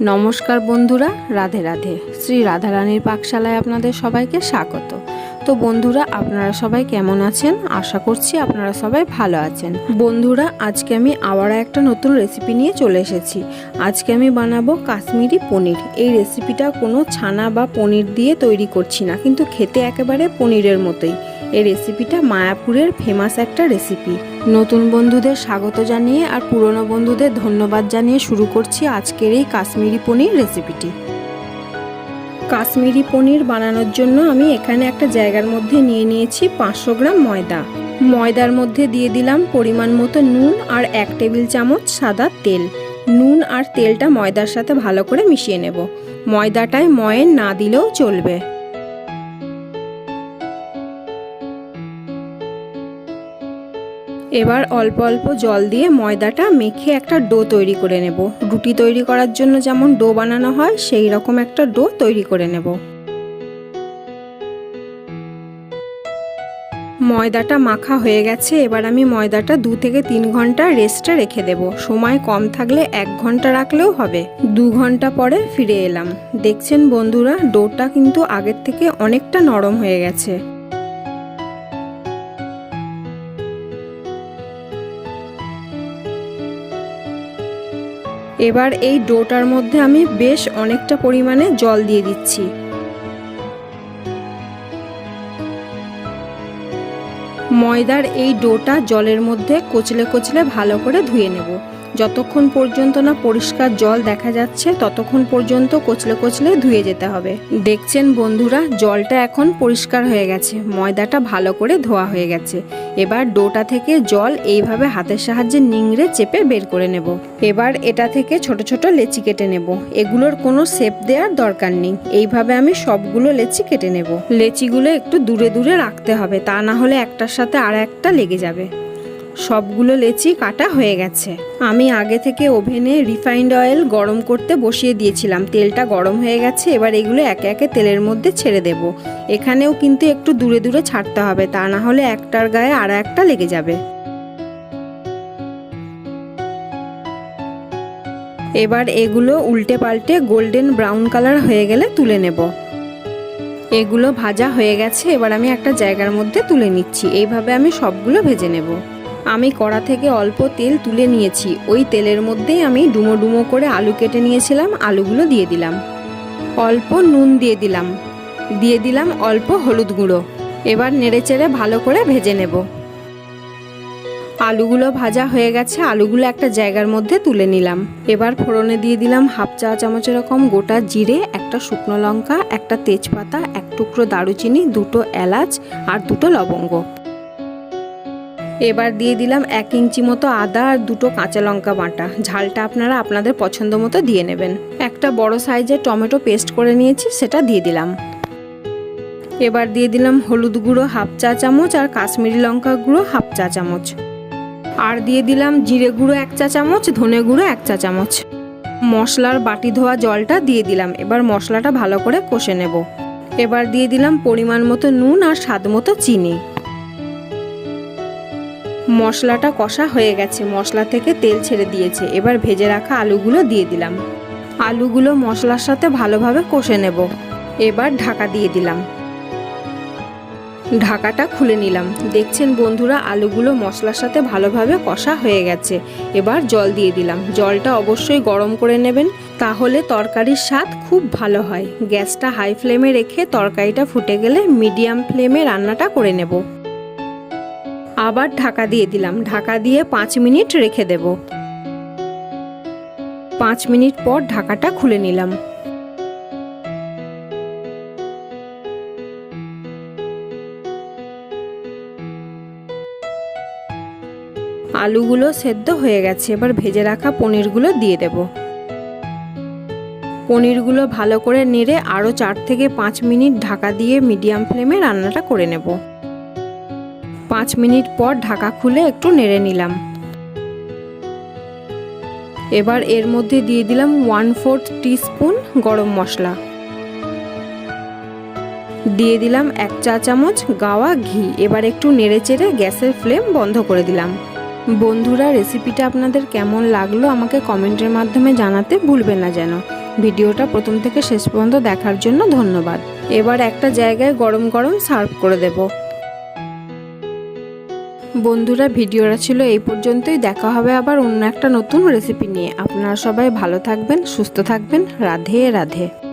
নমস্কার বন্ধুরা, রাধে রাধে। শ্রী রাধারানীর পাকশালায় আপনাদের সবাইকে স্বাগত। তো বন্ধুরা, আপনারা সবাই কেমন আছেন? আশা করছি আপনারা সবাই ভালো আছেন। বন্ধুরা, আজকে আমি আবার একটা নতুন রেসিপি নিয়ে চলে এসেছি। আজকে আমি বানাবো কাশ্মীরি পনির। এই রেসিপিটা কোনো ছানা বা পনির দিয়ে তৈরি করছি না, কিন্তু খেতে একেবারে পনিরের মতোই। এই রেসিপিটা মায়াপুরের ফেমাস একটা রেসিপি নতুন বন্ধুদের স্বাগত জানিয়ে আর পুরনো বন্ধুদের ধন্যবাদ জানিয়ে শুরু করছি আজকের এই কাশ্মীরি পনির রেসিপিটি কাশ্মীরি পনির বানানোর জন্য আমি এখানে একটা জায়গার মধ্যে নিয়ে নিয়েছি পাঁচশো গ্রাম ময়দা। ময়দার মধ্যে দিয়ে দিলাম পরিমাণ মতো নুন আর এক টেবিল চামচ সাদা তেল। নুন আর তেলটা ময়দার সাথে ভালো করে মিশিয়ে নেব। ময়দাটায় ময়েন না দিলেও চলবে। এবার অল্প অল্প জল দিয়ে ময়দাটা মেখে একটা ডো তৈরি করে নেব। রুটি তৈরি করার জন্য যেমন ডো বানানো হয়, সেই রকম একটা ডো তৈরি করে নেব। ময়দাটা মাখা হয়ে গেছে, এবার আমি ময়দাটা দু থেকে তিন ঘণ্টা রেস্টে রেখে দেব। সময় কম থাকলে এক ঘণ্টা রাখলেও হবে। দু ঘণ্টা পরে ফিরে এলাম। দেখছেন বন্ধুরা, ডোটা কিন্তু আগের থেকে অনেকটা নরম হয়ে গেছে। এবার এই ডোটার মধ্যে আমি বেশ অনেকটা পরিমাণে জল দিয়ে দিচ্ছি। ময়দার এই ডোটা জলের মধ্যে কচলে কচলে ভালো করে ধুয়ে নেব। যতক্ষণ পর্যন্ত না পরিষ্কার জল দেখা যাচ্ছে, ততক্ষণ পর্যন্ত কচলে কচলে ধুয়ে যেতে হবে। দেখছেন বন্ধুরা, জলটা এখন পরিষ্কার হয়ে গেছে, ময়দাটা ভালো করে ধোয়া হয়ে গেছে। এবার ডোটা থেকে জল এইভাবে হাতের সাহায্যে নিংড়ে চেপে বের করে নেব। এবার এটা থেকে ছোট ছোট লেচি কেটে নেব। এগুলোর কোনো শেপ দেওয়ার দরকার নেই। এইভাবে আমি সবগুলো লেচি কেটে নেব। লেচিগুলো একটু দূরে দূরে রাখতে হবে, তা না হলে একটার সাথে আর একটা লেগে যাবে। সবগুলো লেচি কাটা হয়ে গেছে। আমি আগে থেকে ওভেনে রিফাইন্ড অয়েল গরম করতে বসিয়ে দিয়েছিলাম। তেলটা গরম হয়ে গেছে, এবার এগুলো একে একে তেলের মধ্যে ছেড়ে দেব। এখানেও কিন্তু একটু দূরে দূরে ছাড়তে হবে, তা না হলে একটার গায়ে আর একটা লেগে যাবে। এবার এগুলো উল্টে পাল্টে গোল্ডেন ব্রাউন কালার হয়ে গেলে তুলে নেব। এগুলো ভাজা হয়ে গেছে, এবার আমি একটা জায়গার মধ্যে তুলে নিচ্ছি। এইভাবে আমি সবগুলো ভেজে নেব। আমি কড়া থেকে অল্প তেল তুলে নিয়েছি। ওই তেলের মধ্যেই আমি ডুমো ডুমো করে আলু কেটে নিয়েছিলাম, আলুগুলো দিয়ে দিলাম। অল্প নুন দিয়ে দিলাম। দিয়ে দিলাম অল্প হলুদ গুঁড়ো। এবার নেড়েচেড়ে ভালো করে ভেজে নেব। আলুগুলো ভাজা হয়ে গেছে, আলুগুলো একটা জায়গার মধ্যে তুলে নিলাম। এবার ফোড়নে দিয়ে দিলাম হাফ চা চামচ এরকম গোটা জিরে, একটা শুকনো লঙ্কা, একটা তেজপাতা, এক টুকরো দারুচিনি, দুটো এলাচ আর দুটো লবঙ্গ। এবার দিয়ে দিলাম এক ইঞ্চি মতো আদা আর দুটো কাঁচা লঙ্কা বাটা। ঝালটা আপনারা আপনাদের পছন্দ মতো দিয়ে নেবেন। একটা বড় সাইজের টমেটো পেস্ট করে নিয়েছি, সেটা দিয়ে দিলাম। এবার দিয়ে দিলাম হলুদ গুঁড়ো হাফ চা চামচ আর কাশ্মীরি লঙ্কা গুঁড়ো হাফ চা চামচ। আর দিয়ে দিলাম জিরে গুঁড়ো এক চা চামচ, ধনে গুঁড়ো এক চা চামচ। মশলার বাটি ধোয়া জলটা দিয়ে দিলাম। এবার মশলাটা ভালো করে কষে নেব। এবার দিয়ে দিলাম পরিমাণ মতো নুন আর স্বাদ মতো চিনি। মশলাটা কষা হয়ে গেছে। মশলা থেকে তেল ছেড়ে দিয়েছে। এবার ভেজে রাখা আলুগুলো দিয়ে দিলাম। আলুগুলো মশলার সাথে ভালোভাবে কষে নেব। এবার ঢাকা দিয়ে দিলাম। ঢাকাটা খুলে নিলাম। দেখছেন বন্ধুরা, আলুগুলো মশলার সাথে ভালোভাবে কষা হয়ে গেছে। এবার জল দিয়ে দিলাম। জলটা অবশ্যই গরম করে নেবেন, তাহলে তরকারির স্বাদ খুব ভালো হয়। গ্যাসটা হাই ফ্লেমে রেখে তরকারিটা ফুটে গেলে মিডিয়াম ফ্লেমে রান্নাটা করে নেব। আবার ঢাকা দিয়ে দিলাম। ঢাকা দিয়ে পাঁচ মিনিট রেখে দেব। পাঁচ মিনিট পর ঢাকাটা খুলে নিলাম। আলুগুলো সেদ্ধ হয়ে গেছে। এবার ভেজে রাখা পনিরগুলো দিয়ে দেব। পনিরগুলো ভালো করে নেড়ে আরও চার থেকে পাঁচ মিনিট ঢাকা দিয়ে মিডিয়াম ফ্লেমে রান্নাটা করে নেব। পাঁচ মিনিট পর ঢাকা খুলে একটু নেড়ে নিলাম। এবার এর মধ্যে দিয়ে দিলাম ওয়ান ফোর্থ টিস্পুন গরম মশলা। দিয়ে দিলাম এক চা চামচ গাওয়া ঘি। এবার একটু নেড়ে চেড়ে গ্যাসের ফ্লেম বন্ধ করে দিলাম। বন্ধুরা, রেসিপিটা আপনাদের কেমন লাগল আমাকে কমেন্টের মাধ্যমে জানাতে ভুলবেন না যেন। ভিডিওটা প্রথম থেকে শেষ পর্যন্ত দেখার জন্য ধন্যবাদ। এবার একটা জায়গায় গরম গরম সার্ভ করে দেব। বন্ধুরা, ভিডিওটা ছিল এই পর্যন্তই। দেখা হবে আবার অন্য একটা নতুন রেসিপি নিয়ে। আপনারা সবাই ভালো থাকবেন, সুস্থ থাকবেন। রাধে রাধে।